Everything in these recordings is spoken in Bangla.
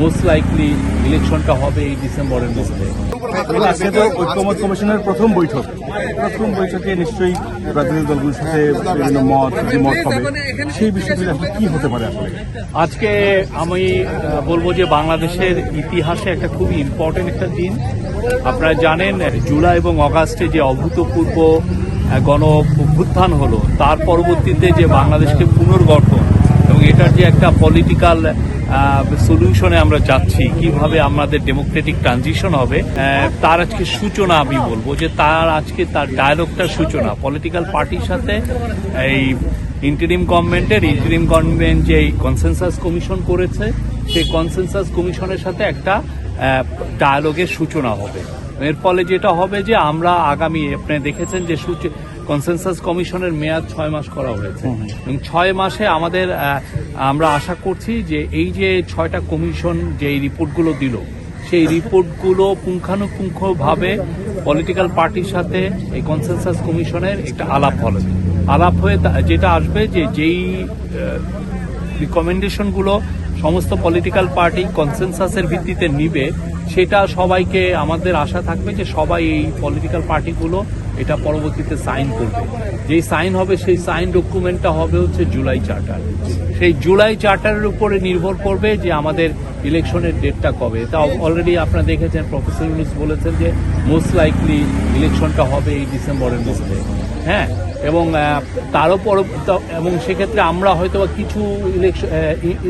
মোস্ট লাইকলি ইলেকশনটা হবে এই ডিসেম্বরের মধ্যে আজকে তো ঐক্যমত কমিশনের প্রথম বৈঠক। প্রথম বৈঠকে নিশ্চয়ই রাজনৈতিক দলগুলোর সাথে বিভিন্ন মত মত হবে। সেই বিষয়গুলো আসলে কি হতে পারে আসলে? আজকে আমি বলব যে বাংলাদেশের ইতিহাসে একটা খুবই ইম্পর্টেন্ট একটা দিন। আপনারা জানেন জুলাই এবং অগাস্টে যে অভূতপূর্ব গণ অভ্যুত্থান হলো তার পরবর্তীতে যে বাংলাদেশকে পুনর্গঠন এবং এটার যে একটা পলিটিক্যাল সলিউশনে আমরা যাচ্ছি, কীভাবে আমাদের ডেমোক্রেটিক ট্রানজিশন হবে তার আজকে সূচনা আমি বলব যে তার আজকে তার ডায়ালগটার সূচনা। পলিটিক্যাল পার্টির সাথে এই ইন্টারিম গভর্নমেন্টের ইন্টারিম গভর্নমেন্ট যে কনসেনসাস কমিশন করেছে, সেই কনসেনসাস কমিশনের সাথে একটা ডায়ালগের সূচনা হবে। এর ফলে যেটা হবে যে আমরা আগামী, আপনি দেখেছেন যে কনসেনসাস কমিশনের মেয়াদ ছয় মাস করা হয়েছে। এবং ছয় মাসে আমাদের আমরা আশা করছি যে এই যে ছয়টা কমিশন যে রিপোর্টগুলো দিল সেই রিপোর্টগুলো পুঙ্খানুপুঙ্খভাবে পলিটিক্যাল পার্টির সাথে এই কনসেনসাস কমিশনের একটা আলাপ হবে আলাপ হয়ে যেটা আসবে যে যেই রিকমেন্ডেশনগুলো সমস্ত পলিটিক্যাল পার্টি কনসেনসাসের ভিত্তিতে নিবে সেটা সবাইকে আমাদের আশা থাকবে যে সবাই এই পলিটিক্যাল পার্টিগুলো এটা পরবর্তীতে সাইন করবে। যেই সাইন হবে, সেই সাইন ডকুমেন্টটা হবে হচ্ছে জুলাই চার্টার। সেই জুলাই চার্টারের উপরে নির্ভর করবে যে আমাদের ইলেকশনের ডেটটা কবে। তা অলরেডি আপনারা দেখেছেন, প্রফেসর ইউনুস বলেছেন যে মোস্ট লাইকলি ইলেকশনটা হবে এই ডিসেম্বরের মধ্যে। হ্যাঁ? এবং তারও পর এবং সেক্ষেত্রে আমরা হয়তো কিছু ইলেকশন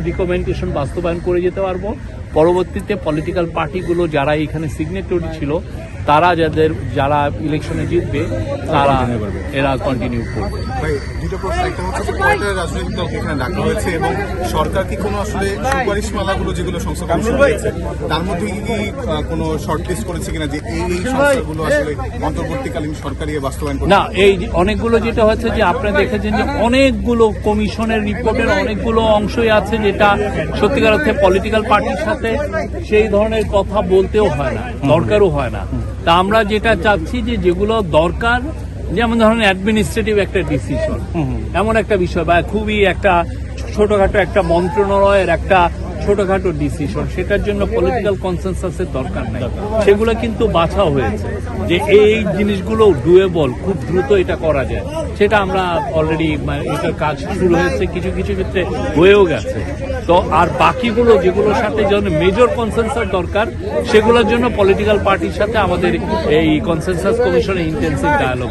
রিকমেন্ডেশন বাস্তবায়ন করে যেতে পারব। পরবর্তীতে পলিটিক্যাল পার্টিগুলো যারা এখানে সিগনেটরি ছিল তারা যাদের যারা ইলেকশনে জিতবে তারা এরা কন্টিনিউ করবে। দুটো প্রশ্ন। একটা হচ্ছে কয়টা রাজনৈতিক দলকে এখানে ডাকা হয়েছে এবং সরকার কি কোনো আসলে সুপারিশ মালাগুলো যেগুলো সংসদ কমিশন দিয়েছে, তার মধ্যে কি কোনো করেছে কিনা যে এই এই সংস্থাগুলো আসলে অন্তর্বর্তীকালীন সরকারি বাস্তবায়ন না এই যে অনেকগুলো যেটা হয়েছে যে আপনি দেখেছেন যে অনেকগুলো কমিশনের রিপোর্টের অনেকগুলো অংশই আছে যেটা সত্যিকার অর্থে পলিটিক্যাল পার্টির সাথে সেই ধরনের কথা বলতেও হয় না দরকারও হয় না। তা আমরা যেটা চাচ্ছি যে যেগুলো দরকার যেমন ধরেন অ্যাডমিনিস্ট্রেটিভ একটা ডিসিশন এমন একটা বিষয় বা খুবই একটা ছোটখাটো একটা মন্ত্রণালয়ের একটা ছোটখাটো ডিসিশন সেটার জন্য পলিটিক্যাল কনসেনসাসের দরকার নাই। সেগুলো কিন্তু বাছা হয়েছে যে এই জিনিসগুলো ডুয়েবল খুব দ্রুত এটা করা যায়। সেটা আমরা অলরেডি এটার কাজ শুরু হয়েছে কিছু কিছু ক্ষেত্রে হয়েও গেছে। তো আর বাকিগুলো যেগুলোর সাথে যেন মেজর কনসেনসাস দরকার, সেগুলোর জন্য পলিটিক্যাল পার্টির সাথে আমাদের এই কনসেনসাস কমিশনের ইন্টেন্সিভ ডায়ালগ